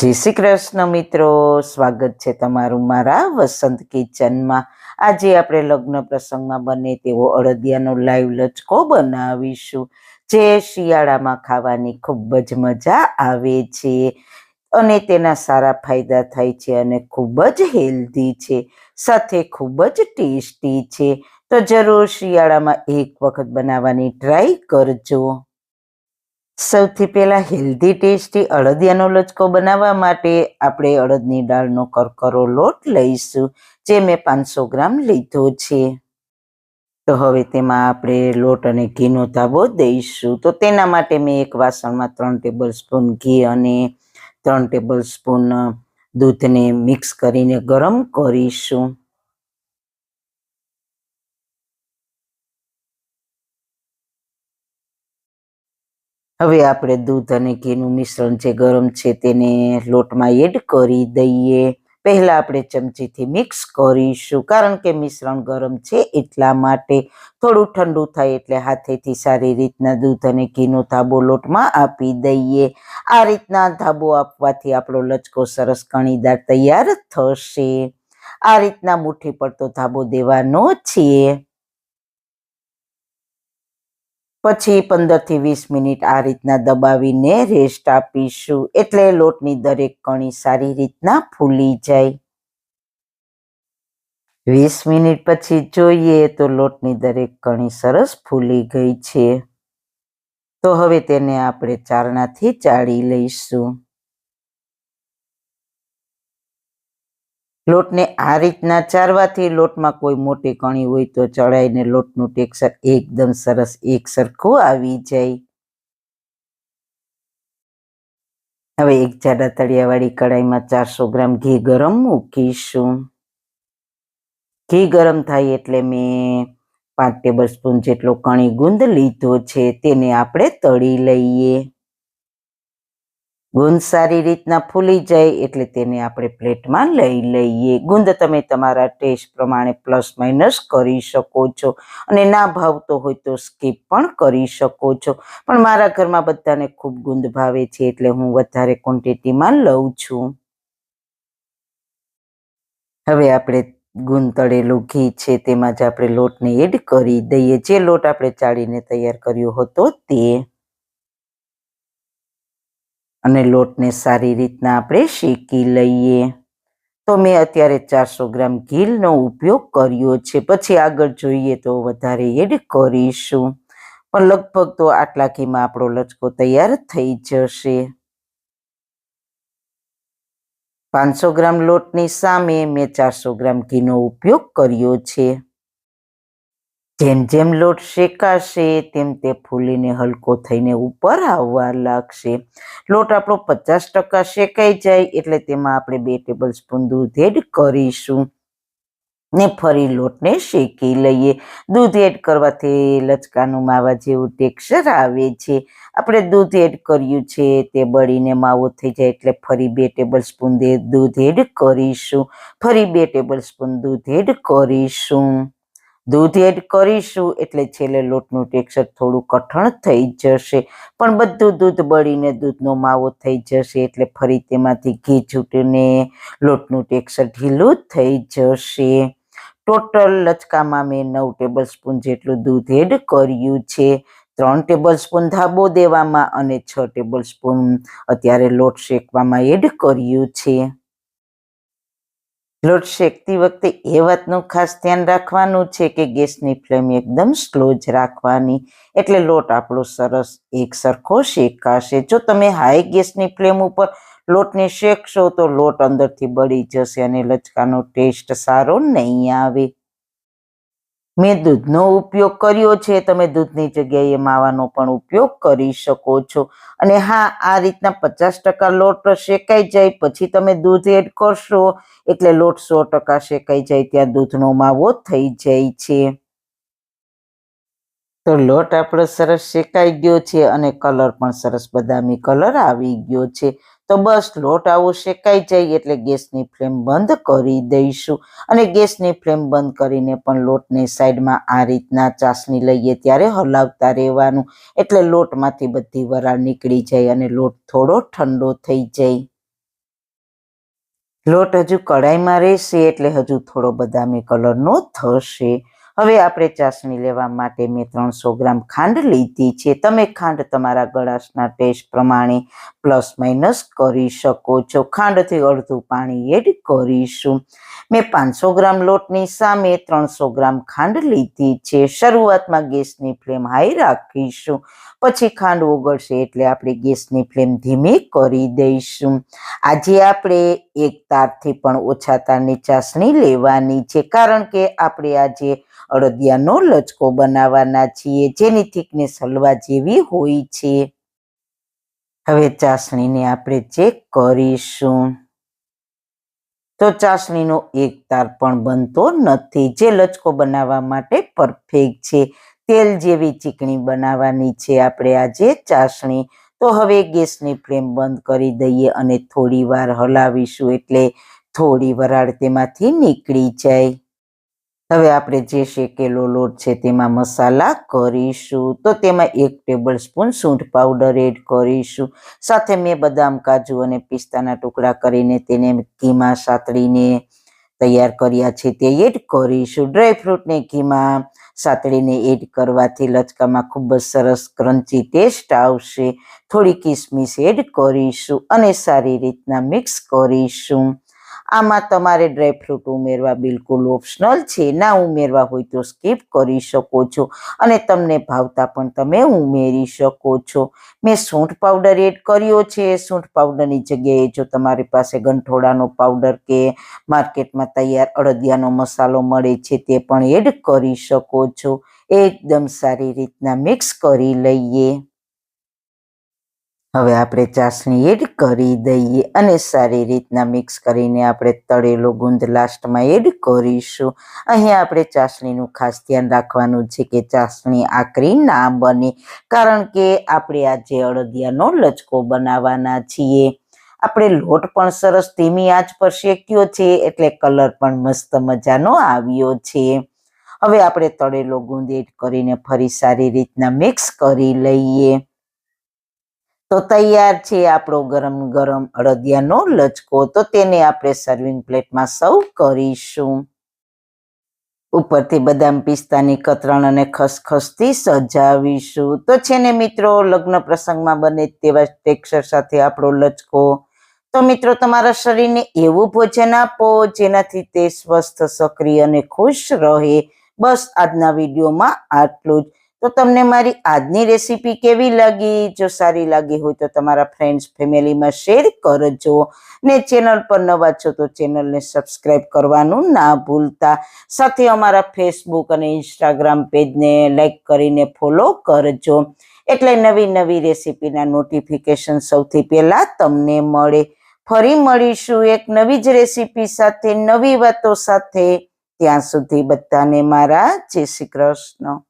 જય શ્રી કૃષ્ણ મિત્રો, સ્વાગત છે તમારું મારા વસંત કિચનમાં. આજે આપણે લગ્ન પ્રસંગમાં બને તેવો અડદિયાનો લાઈવ લચકો બનાવીશું. જે શિયાળામાં ખાવાની ખૂબ જ મજા આવે છે અને તેના સારા ફાયદા થાય છે અને ખૂબ જ હેલ્ધી છે, સાથે ખૂબ જ ટેસ્ટી છે. તો જરૂર શિયાળામાં એક વખત બનાવવાની ટ્રાય કરજો. સૌથી પહેલાં હેલ્ધી ટેસ્ટી અડદિયાનો લચકો બનાવવા માટે આપણે અડદની દાળનો કરકરો લોટ લઈશું, જે મેં પાંચસો ગ્રામ લીધો છે. તો હવે તેમાં આપણે લોટ અને ઘીનો ધાબો દઈશું. તો તેના માટે મેં એક વાસણમાં ત્રણ ટેબલ સ્પૂન ઘી અને ત્રણ ટેબલ સ્પૂન દૂધને મિક્સ કરીને ગરમ કરીશું. હવે આપણે દૂધ અને ઘીનું મિશ્રણ જે ગરમ છે તેને લોટમાં એડ કરી દઈએ. પહેલાં આપણે ચમચીથી મિક્સ કરીશું, કારણ કે મિશ્રણ ગરમ છે એટલા માટે થોડું ઠંડુ થાય એટલે હાથેથી સારી રીતના દૂધ અને ઘીનો ધાબો લોટમાં આપી દઈએ. આ રીતના ધાબો આપવાથી આપણો લચકો સરસ કણીદાર તૈયાર થશે. આ રીતના મુઠ્ઠી પડતો ધાબો દેવાનો છે. પછી પંદરથી વીસ મિનિટ આ રીતના દબાવીને રેસ્ટ આપીશું. એટલે લોટની દરેક કણી સારી રીતના ફૂલી જાય. વીસ મિનિટ પછી જોઈએ તો લોટની દરેક કણી સરસ ફૂલી ગઈ છે. તો હવે તેને આપણે ચારણાથી ચાળી લઈશું. લોટને આ રીતના ચારવાથી, લોટમાં કોઈ મોટી કણી હોય તો ચડાઈને લોટનું ટેક્સચર એકદમ સરસ એક સરખું આવી જાય. હવે એક જાડા તળિયાવાળી કડાઈમાં ચારસો ગ્રામ ઘી ગરમ મૂકીશું. ઘી ગરમ થાય એટલે મેં પાંચ ટેબલ સ્પૂન જેટલો કણી ગુંદ લીધો છે, તેને આપણે તળી લઈએ. ગુંદ સારી રીતના ફૂલી જાય એટલે તેને આપણે પ્લેટમાં લઈ લઈએ. ગુંદ તમે તમારા ટેસ્ટ પ્રમાણે પ્લસ માઇનસ કરી શકો છો અને ના ભાવતો હોય તો સ્કીપ પણ કરી શકો છો. પણ મારા ઘરમાં બધાને ખૂબ ગુંદ ભાવે છે એટલે હું વધારે ક્વોન્ટિટીમાં લઉં છું. હવે આપણે ગુંદ તળેલું ઘી છે તેમાં જ આપણે લોટને એડ કરી દઈએ. જે લોટ આપણે ચાળીને તૈયાર કર્યો હતો તે અને લોટને સારી રીતના આપણે શેકી લઈએ. તો મેં અત્યારે ચારસો ગ્રામ ઘીનો ઉપયોગ કર્યો છે. પછી આગળ જોઈએ તો વધારે એડ કરીશું. પણ લગભગ તો આટલા ઘીમાં આપણો લચકો તૈયાર થઈ જશે. પાંચસો ગ્રામ લોટની સામે મેં ચારસો ગ્રામ ઘીનો ઉપયોગ કર્યો છે. જેમ જેમ લોટ શેકાશે, તેમ તે ફૂલીને હલકો થઈને ઉપર આવવા લાગશે. લોટ આપણો પચાસ ટકા શેકાઈ જાય, એટલે તેમાં આપણે બે ટેબલ સ્પૂન દૂધ એડ કરીશું. ને ફરી લોટને શેકી લઈએ. દૂધ એડ કરવાથી લચકાનું માવા જેવું ટેક્સચર આવે છે. આપણે દૂધ એડ કર્યું છે, તે બળીને માવો થઈ જાય, એટલે ફરી બે ટેબલ સ્પૂન દૂધ એડ કરીશું. ફરી બે ટેબલ સ્પૂન દૂધ એડ કરીશું. દૂધ એડ કરીશું એટલે છેલ્લે લોટનું ટેક્સચર થોડું કઠણ થઈ જશે. પણ બધું દૂધ બળીને દૂધનો માવો થઈ જશે એટલે ફરી તેમાંથી ઘી છૂટીને લોટનું ટેક્સચર ઢીલું થઈ જશે. ટોટલ લચકામાં મેં નવ ટેબલ સ્પૂન જેટલું દૂધ એડ કર્યું છે. ત્રણ ટેબલ સ્પૂન ધાબો દેવામાં અને છ ટેબલ સ્પૂન અત્યારે લોટ શેકવામાં એડ કર્યું છે. લોટ શેકતી વખતે એ વાતનું ખાસ ધ્યાન રાખવાનું છે કે ગેસની ફ્લેમ એકદમ સ્લો જ રાખવાની. એટલે લોટ આપણો સરસ એક સરખો શેકાશે. જો તમે હાઈ ગેસની ફ્લેમ ઉપર લોટને શેકશો તો લોટ અંદરથી બળી જશે અને લચકાનો ટેસ્ટ સારો નહીં આવે. મેં દૂધનો ઉપયોગ કર્યો છે. તમે દૂધની જગ્યાએ માવાનો પણ ઉપયોગ કરી શકો છો. અને હા, આ રીતના પચાસ ટકા લોટ શેકાઈ જાય, પછી તમે દૂધ એડ કરશો. એટલે લોટ સો ટકા શેકાઈ જાય, ત્યાં દૂધનો માવો થઈ જાય છે. તો લોટ આપણો સરસ શેકાઈ ગયો છે અને કલર પણ સરસ બદામી કલર આવી ગયો છે. તો બસ લોટ આવો શેકાઈ જાય એટલે ગેસની ફ્લેમ બંધ કરી દઈશું. અને ગેસની ફ્લેમ બંધ કરીને પણ લોટને સાઈડમાં આ રીતના ચાસણી લઈએ ત્યારે હલાવતા રહેવાનું. એટલે લોટમાંથી બધી વરાળ નીકળી જાય અને લોટ થોડો ઠંડો થઈ જાય. લોટ હજુ કઢાઈમાં રહેશે એટલે હજુ થોડો બદામી કલરનો થશે. હવે આપણે ચાસણી લેવા માટે મેં ત્રણસો ગ્રામ ખાંડ લીધી છે. તમે ખાંડ તમારા ગળાશના ટેસ્ટ પ્રમાણે પ્લસ માઇનસ કરી શકો છો. ખાંડથી અડધું પાણી એડ કરીશું. મેં પાંચસો ગ્રામ લોટની સામે ત્રણસો ગ્રામ ખાંડ લીધી છે. શરૂઆતમાં ગેસની ફ્લેમ હાઈ રાખીશું. પછી ખાંડ ઓગળશે એટલે આપણે ગેસની ફ્લેમ ધીમી કરી દઈશું. આજે આપણે એક તારથી પણ ઓછા તારની ચાસણી લેવાની છે, કારણ કે આપણે આજે અડદિયાનો લચકો બનાવવાના છીએ, જેની થિકનેસ હલવા જેવી હોય છે. હવે ચાસણીને આપણે ચેક કરીશું. તો ચાસણીનો એક તાર પણ બનતો નથી. જે લચકો બનાવવા માટે પરફેક્ટ છે. તેલ જેવી ચીકણી બનાવવાની છે આપણે આજે ચાસણી. તો હવે ગેસની ફ્લેમ બંધ કરી દઈએ અને થોડી વાર હલાવીશું એટલે થોડી વરાળ તેમાંથી નીકળી જાય. હવે આપણે જે શેકેલો લોટ છે તેમાં મસાલા કરીશું. તો તેમાં એક ટેબલ સ્પૂન સૂંઠ પાવડર એડ કરીશું. સાથે મેં બદામ, કાજુ અને પિસ્તાના ટુકડા કરીને તેને ઘીમાં સાતળીને તૈયાર કર્યા છે તે એડ કરીશું. ડ્રાયફ્રૂટને ઘીમાં સાતળીને એડ કરવાથી લચકામાં ખૂબ જ સરસ ક્રન્ચી ટેસ્ટ આવશે. થોડી કિસમિસ એડ કરીશું અને સારી રીતના મિક્સ કરીશું. આમાં તમારે ડ્રાયફ્રૂટ ઉમેરવા બિલકુલ ઓપ્શનલ છે. ના ઉમેરવા હોય તો સ્કીપ કરી શકો છો અને તમને ભાવતા પણ તમે ઉમેરી શકો છો. મેં સૂંઠ પાવડર એડ કર્યો છે. સૂંઠ પાવડરની જગ્યાએ જો તમારી પાસે ગંઠોડાનો પાવડર કે માર્કેટમાં તૈયાર અડદિયાનો મસાલો મળે છે તે પણ એડ કરી શકો છો. એકદમ સારી રીતના મિક્સ કરી લઈએ. હવે આપણે ચાસણી એડ કરી દઈએ અને સારી રીતના મિક્સ કરીને આપણે તળેલો ગુંદ લાસ્ટમાં એડ કરીશું. અહીંયા આપણે ચાસણીનું ખાસ ધ્યાન રાખવાનું છે કે ચાસણી આકરી ના બને, કારણ કે આપણે આજે અડદિયાનો લચકો બનાવવાના છીએ. આપણે લોટ પણ સરસ ધીમી આંચ પર શેક્યો છે, એટલે કલર પણ મસ્ત મજાનો આવ્યો છે. હવે આપણે તળેલો ગુંદ એડ કરીને ફરી સારી રીતના મિક્સ કરી લઈએ. તો તૈયાર છે આપણો ગરમ ગરમ અડદિયાનો લચકો. તો તેને આપણે સર્વિંગ પ્લેટમાં સર્વ કરીશું. ઉપરથી બદામ પિસ્તાની કતરણ અને ખસખસથી સજાવીશું. તો છે ને મિત્રો, લગ્ન પ્રસંગમાં બને તેવા ટેક્સચર સાથે આપણો લચકો. તો મિત્રો, તમારા શરીરને એવું ભોજન આપો જેનાથી તે સ્વસ્થ, સક્રિય અને ખુશ રહે. બસ આજના વિડીયોમાં આટલું જ. તો તમને મારી આજની રેસીપી કેવી લાગી? જો સારી લાગી હોય તો તમારા ફ્રેન્ડ્સ ફેમિલીમાં શેર કરજો. ને ચેનલ પર નવા છો તો ચેનલને સબસ્ક્રાઈબ કરવાનું ના ભૂલતા. સાથે અમારા ફેસબુક અને ઇન્સ્ટાગ્રામ પેજને લાઈક કરીને ફોલો કરજો. એટલે નવી નવી રેસીપીના નોટિફિકેશન સૌથી પહેલાં તમને મળે. ફરી મળીશું એક નવી જ રેસીપી સાથે, નવી વાતો સાથે. ત્યાં સુધી બધાને મારા જય શ્રી કૃષ્ણ.